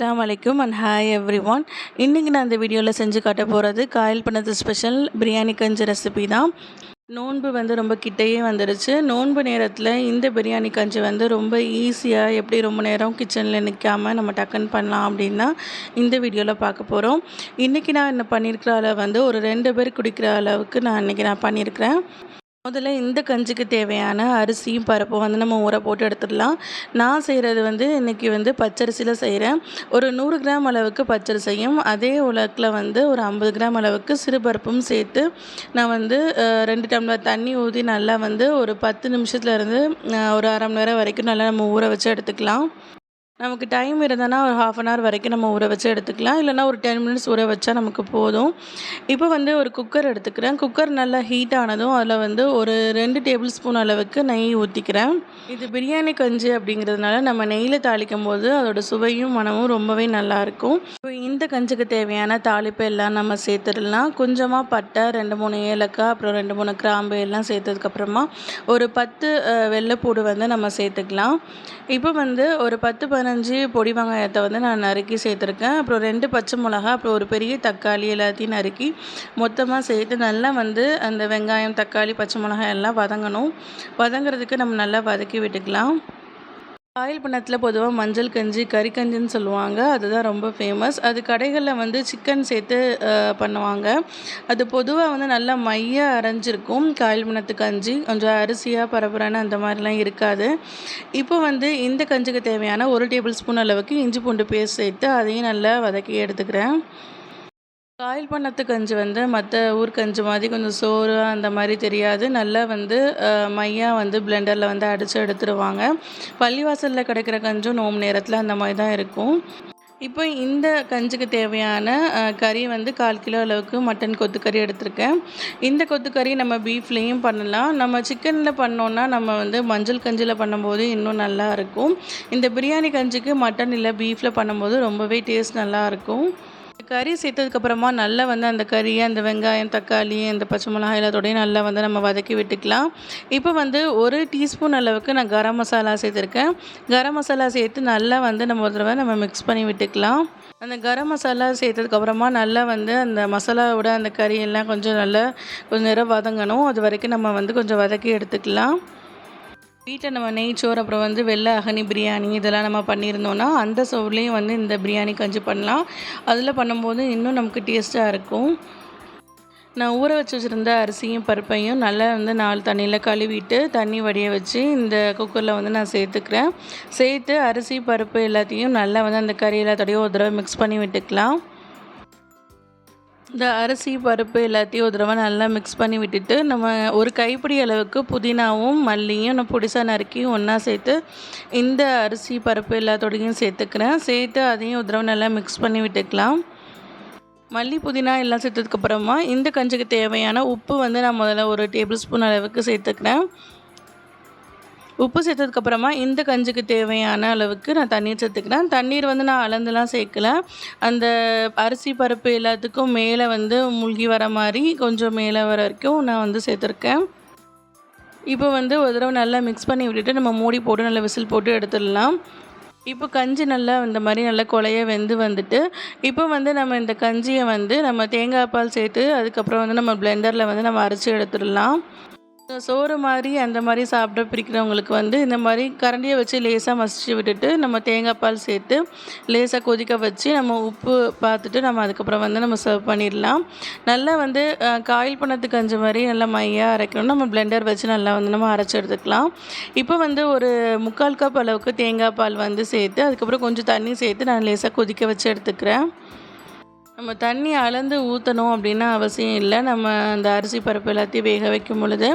அஸ்லாம் வலைக்கும் and hi every one இன்றைக்கி நான் இந்த வீடியோவில் செஞ்சு காட்ட போகிறது காயல் பண்ணது ஸ்பெஷல் பிரியாணி கஞ்சி ரெசிபி தான். நோன்பு வந்து ரொம்ப கிட்டேயே வந்துடுச்சு நோன்பு நேரத்தில் இந்த பிரியாணி கஞ்சி வந்து ரொம்ப ஈஸியாக எப்படி ரொம்ப நேரம் கிச்சனில் நிற்காம நம்ம டக்குன்னு பண்ணலாம் அப்படின்னா இந்த வீடியோவில் பார்க்க போகிறோம் இன்றைக்கி நான் என்ன பண்ணியிருக்கிற அளவு வந்து ஒரு ரெண்டு பேர் குடிக்கிற அளவுக்கு நான் இன்றைக்கி நான் பண்ணியிருக்கிறேன் முதல்ல இந்த கஞ்சிக்கு தேவையான அரிசியும் பருப்பும் வந்து நம்ம ஊற போட்டு எடுத்துடலாம். நான் செய்கிறது வந்து இன்றைக்கி வந்து பச்சரிசியில் செய்கிறேன் ஒரு நூறு கிராம் அளவுக்கு பச்சரிசியும் அதே உலக்கில் வந்து ஒரு ஐம்பது கிராம் அளவுக்கு சிறுபருப்பும் சேர்த்து நான் வந்து ரெண்டு டம்ளர் தண்ணி ஊற்றி நல்லா வந்து ஒரு பத்து நிமிஷத்துலேருந்து ஒரு அரை மணி நேரம் வரைக்கும் நல்லா நம்ம ஊற வச்சு எடுத்துக்கலாம். நமக்கு டைம் இருந்ததுன்னா ஒரு ஹாஃப் அன் ஹவர் வரைக்கும் நம்ம ஊற வச்சு எடுத்துக்கலாம். இல்லைன்னா ஒரு டென் மினிட்ஸ் ஊற வச்சா நமக்கு போதும். இப்போ வந்து ஒரு குக்கர் எடுத்துக்கிறேன். குக்கர் நல்லா ஹீட் ஆனதும் அதில் வந்து ஒரு ரெண்டு டேபிள் ஸ்பூன் அளவுக்கு நெய் ஊற்றிக்கிறேன் இது பிரியாணி கஞ்சி அப்படிங்கிறதுனால நம்ம நெய்யில் தாளிக்கும் போது அதோட சுவையும் மனமும் ரொம்பவே நல்லாயிருக்கும் இப்போ இந்த கஞ்சிக்கு தேவையான தாளிப்பு எல்லாம் நம்ம சேர்த்துடலாம். கொஞ்சமாக பட்டை ரெண்டு மூணு ஏலக்காய் அப்புறம் ரெண்டு மூணு கிராம்பு எல்லாம் சேர்த்ததுக்கப்புறமா ஒரு பத்து வெள்ளைப்பூடு வந்து நம்ம சேர்த்துக்கலாம். இப்போ வந்து ஒரு பத்து பதினஞ்சு பொடி வெங்காயத்தை வந்து நான் நறுக்கி சேர்த்துருக்கேன். அப்புறம் ரெண்டு பச்சை மிளகா அப்புறம் ஒரு பெரிய தக்காளி எல்லாத்தையும் நறுக்கி மொத்தமாக சேர்த்து நல்லா வந்து அந்த வெங்காயம் தக்காளி பச்சை மிளகாய் எல்லாம் வதங்கணும். வதங்குறதுக்கு நம்ம நல்லா வதக்கி விட்டுக்கலாம். ஆயில் பண்ணத்தில் பொதுவாக மஞ்சள் கஞ்சி கறி கஞ்சின்னு சொல்லுவாங்க. அதுதான் ரொம்ப ஃபேமஸ் அது கடைகளில் வந்து சிக்கன் சேர்த்து பண்ணுவாங்க. அது பொதுவாக வந்து நல்லா மையாக அரைஞ்சிருக்கும். காயில் பண்ணத்து கஞ்சி. கொஞ்சம் அரிசியாக பரபரன்னு அந்த மாதிரிலாம் இருக்காது. இப்போ வந்து இந்த கஞ்சிக்கு தேவையான ஒரு டேபிள் ஸ்பூன் அளவுக்கு இஞ்சி பூண்டு பேஸ்ட் சேர்த்து அதையும் நல்லா வதக்கி எடுத்துக்கிறேன். காயில் பண்ணத்து கஞ்சி வந்து மற்ற ஊர் கஞ்சி மாதிரி கொஞ்சம் சோறு அந்த மாதிரி தெரியாது. நல்லா வந்து மையாக வந்து பிளெண்டரில் வந்து அடித்து எடுத்துருவாங்க. பள்ளிவாசலில் கிடைக்கிற கஞ்சும் நோம்பு நேரத்தில் அந்த மாதிரி தான் இருக்கும். இப்போ இந்த கஞ்சிக்கு தேவையான கறி வந்து கால் கிலோ அளவுக்கு மட்டன் கொத்துக்கறி எடுத்திருக்கேன். இந்த கொத்துக்கறி நம்ம பீஃப்லேயும் பண்ணலாம். நம்ம சிக்கனில் பண்ணோன்னா நம்ம வந்து மஞ்சள் கஞ்சியில் பண்ணும்போது இன்னும் நல்லா இருக்கும். இந்த பிரியாணி கஞ்சிக்கு மட்டன் இல்லை பீஃபில் பண்ணும்போது ரொம்பவே டேஸ்ட் நல்லா இருக்கும். கறி சேர்த்ததுக்கப்புறமா நல்லா வந்து அந்த கறியை அந்த வெங்காயம் தக்காளி அந்த பச்சை மிளகாய் எல்லாத்தோடையும் நல்லா வந்து நம்ம வதக்கி விட்டுக்கலாம். இப்போ வந்து ஒரு டீஸ்பூன் அளவுக்கு நான் கரம் மசாலா சேர்த்துருக்கேன். கரம் மசாலா சேர்த்து நல்லா வந்து நம்ம ஒரு தடவை நம்ம மிக்ஸ் பண்ணி விட்டுக்கலாம். அந்த கரம் மசாலா சேர்த்ததுக்கப்புறமா நல்லா வந்து அந்த மசாலாவோட அந்த கறி எல்லாம் கொஞ்சம் நல்லா கொஞ்சம் நேரம் வதங்கணும். அது வரைக்கும் நம்ம வந்து கொஞ்சம் வதக்கி எடுத்துக்கலாம். வீட்டில் நம்ம நெய்ச்சோறு அப்புறம் வந்து வெள்ளை அகனி பிரியாணி இதெல்லாம் நம்ம பண்ணியிருந்தோன்னா அந்த சோறுலேயும் வந்து இந்த பிரியாணி கஞ்சி பண்ணலாம். அதில் பண்ணும்போது இன்னும் நமக்கு டேஸ்ட்டாக இருக்கும். நான் ஊற வச்சு வச்சுருந்த அரிசியும் பருப்பையும் நல்லா வந்து நாலு தண்ணியில் கழுவிட்டு தண்ணி வடிய வச்சு இந்த குக்கரில் வந்து நான் சேர்த்துக்கிறேன். சேர்த்து அரிசி பருப்பு எல்லாத்தையும் நல்லா வந்து அந்த கறி எல்லாத்தோடையும் ஒரு தடவை மிக்ஸ் பண்ணி விட்டுக்கலாம். இந்த அரிசி பருப்பு எல்லாத்தையும் ஒரு தடவை நல்லா மிக்ஸ் பண்ணி விட்டுட்டு நம்ம ஒரு கைப்பிடி அளவுக்கு புதினாவும் மல்லியும் நான் பொடிசா நறுக்கி ஒன்றா சேர்த்து இந்த அரிசி பருப்பு எல்லாத்தோடையும் சேர்த்துக்கிறேன். சேர்த்து அதையும் ஒரு தடவை நல்லா மிக்ஸ் பண்ணி விட்டுக்கலாம். மல்லி புதினா எல்லாம் சேர்த்ததுக்கப்புறமா இந்த கஞ்சிக்கு தேவையான உப்பு வந்து நான் முதல்ல ஒரு டேபிள் ஸ்பூன் அளவுக்கு சேர்த்துக்கிறேன். உப்பு சேர்த்ததுக்கப்புறமா இந்த கஞ்சிக்கு தேவையான அளவுக்கு நான் தண்ணீர் சேர்த்துக்கிறேன். தண்ணீர் வந்து நான் அளந்துலாம் சேர்க்கல. அந்த அரிசி பருப்பு எல்லாத்துக்கும் மேலே வந்து மூழ்கி வர மாதிரி கொஞ்சம் மேலே வர வரைக்கும் நான் வந்து சேர்த்துருக்கேன். இப்போ வந்து ஒரு தடவை நல்லா மிக்ஸ் பண்ணி விட்டுட்டு நம்ம மூடி போட்டு நல்லா விசில் போட்டு எடுத்துடலாம். இப்போ கஞ்சி நல்லா இந்த மாதிரி நல்லா கொலைய வெந்து வந்துட்டு இப்போ வந்து நம்ம இந்த கஞ்சியை வந்து நம்ம தேங்காய் பால் சேர்த்து அதுக்கப்புறம் வந்து நம்ம பிளெண்டரில் வந்து நம்ம அரைச்சி எடுத்துடலாம். சோறு மாதிரி அந்த மாதிரி சாப்பிட பிடிக்கிறவங்களுக்கு வந்து இந்த மாதிரி கரண்டியை வச்சு லேசாக மசிச்சு விட்டுட்டு நம்ம தேங்காய் பால் சேர்த்து லேசாக கொதிக்க வச்சு நம்ம உப்பு பார்த்துட்டு நம்ம அதுக்கப்புறம் வந்து நம்ம சர்வ் பண்ணிடலாம். நல்லா வந்து காயில் பண்ணத்துக்கு கஞ்சி மாதிரி நல்லா மையாக அரைக்கணும் நம்ம பிளெண்டர் வச்சு நல்லா வந்து நம்ம அரைச்சி எடுத்துக்கலாம். இப்போ வந்து ஒரு முக்கால் கப் அளவுக்கு தேங்காய் பால் வந்து சேர்த்து அதுக்கப்புறம் கொஞ்சம் தண்ணி சேர்த்து நான் லேசாக கொதிக்க வச்சு எடுத்துக்கிறேன். நம்ம தண்ணி அளந்து ஊற்றணும் அப்படின்னு அவசியம் இல்லை. நம்ம அந்த அரிசி பருப்பு எல்லாத்தையும் வேக வைக்கும் பொழுது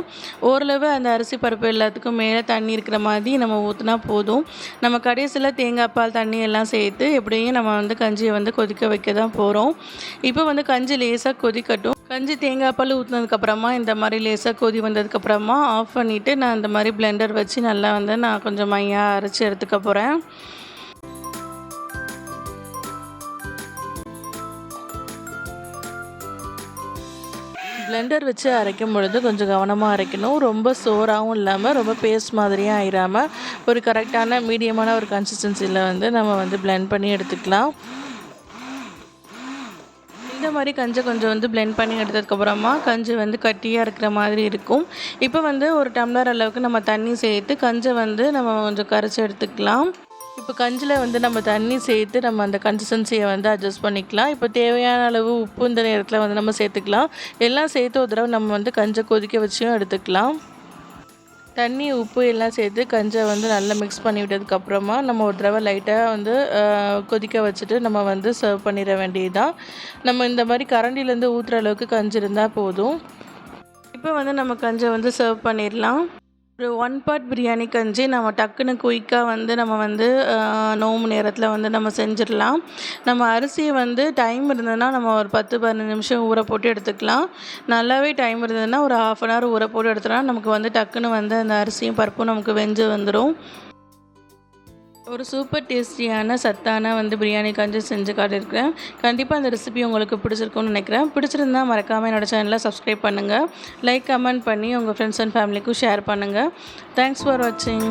ஓரளவு அந்த அரிசி பருப்பு எல்லாத்துக்கும் மேலே தண்ணி இருக்கிற மாதிரி நம்ம ஊற்றினா போதும். நம்ம கடைசியில் தேங்காய் பால் தண்ணி எல்லாம் சேர்த்து எப்படியும் நம்ம வந்து கஞ்சியை வந்து கொதிக்க வைக்க தான் போகிறோம் இப்போ வந்து கஞ்சி லேசாக கொதிக்கட்டும். கஞ்சி தேங்காய் பால் ஊற்றினதுக்கப்புறமா இந்த மாதிரி லேசாக கொதி வந்ததுக்கப்புறமா ஆஃப் பண்ணிவிட்டு நான் இந்த மாதிரி பிளெண்டர் வச்சு நல்லா வந்து நான் கொஞ்சம் மையாக அரைச்சி எடுத்துக்க போகிறேன் பிளெண்டர் வச்சு அரைக்கும் பொழுது கொஞ்சம் கவனமாக அரைக்கணும். ரொம்ப சோறாகவும் இல்லாமல் ரொம்ப பேஸ்ட் மாதிரியும் ஆயிடாமல் ஒரு கரெக்டான மீடியமான ஒரு கன்சிஸ்டன்சியில் வந்து நம்ம வந்து பிளெண்ட் பண்ணி எடுத்துக்கலாம். இந்த மாதிரி கஞ்சை கொஞ்சம் வந்து பிளெண்ட் பண்ணி எடுத்ததுக்கப்புறமா கஞ்சி வந்து கட்டியாக இருக்கிற மாதிரி இருக்கும். இப்போ வந்து ஒரு டம்ளர் அளவுக்கு நம்ம தண்ணி சேர்த்து கஞ்சை வந்து நம்ம கொஞ்சம் கரைச்சி எடுத்துக்கலாம். இப்போ கஞ்சில் வந்து நம்ம தண்ணி சேர்த்து நம்ம அந்த கன்சிஸ்டன்சியை வந்து அட்ஜஸ்ட் பண்ணிக்கலாம். இப்போ தேவையான அளவு உப்பு இந்த நேரத்தில் வந்து நம்ம சேர்த்துக்கலாம். எல்லாம் சேர்த்து ஒரு தடவை நம்ம வந்து கஞ்சை கொதிக்க வச்சும் எடுத்துக்கலாம். தண்ணி உப்பு எல்லாம் சேர்த்து கஞ்சை வந்து நல்லா மிக்ஸ் பண்ணி விட்டதுக்கப்புறமா நம்ம ஒரு தடவை லைட்டாக வந்து கொதிக்க வச்சுட்டு நம்ம வந்து சர்வ் பண்ணிட வேண்டியதுதான். நம்ம இந்த மாதிரி கரண்டிலேருந்து ஊற்றுற அளவுக்கு கஞ்சி இருந்தால் போதும். இப்போ வந்து நம்ம கஞ்சை வந்து சர்வ் பண்ணிடலாம். ஒரு ஒன் பார்ட் பிரியாணி கஞ்சி நம்ம டக்குன்னு குயிக்காக வந்து நம்ம வந்து நோம்பு நேரத்தில் வந்து நம்ம செஞ்சிடலாம். நம்ம அரிசியை வந்து டைம் இருந்ததுன்னா நம்ம ஒரு பத்து பதினஞ்சு நிமிஷம் ஊற போட்டு எடுத்துக்கலாம். நல்லாவே டைம் இருந்ததுன்னா ஒரு ஹாஃப் அன் ஹவர் ஊற போட்டு எடுத்தோம்னா நமக்கு வந்து டக்குன்னு வந்து அந்த அரிசியும் பருப்பும் நமக்கு வெஞ்சு வந்துடும் ஒரு சூப்பர் டேஸ்டியான சத்தான வந்து பிரியாணி கஞ்சி செஞ்சு காட்டியிருக்கிறேன் கண்டிப்பாக அந்த ரெசிபி உங்களுக்கு பிடிச்சிருக்கும்னு நினைக்கிறேன். பிடிச்சிருந்தா மறக்காமல் என்னோடய சேனலை சப்ஸ்கிரைப் பண்ணுங்கள் லைக் கமெண்ட் பண்ணி உங்கள் ஃப்ரெண்ட்ஸ் அண்ட் ஃபேமிலிக்கும் ஷேர் பண்ணுங்கள் தேங்க்ஸ் ஃபார் வாட்சிங்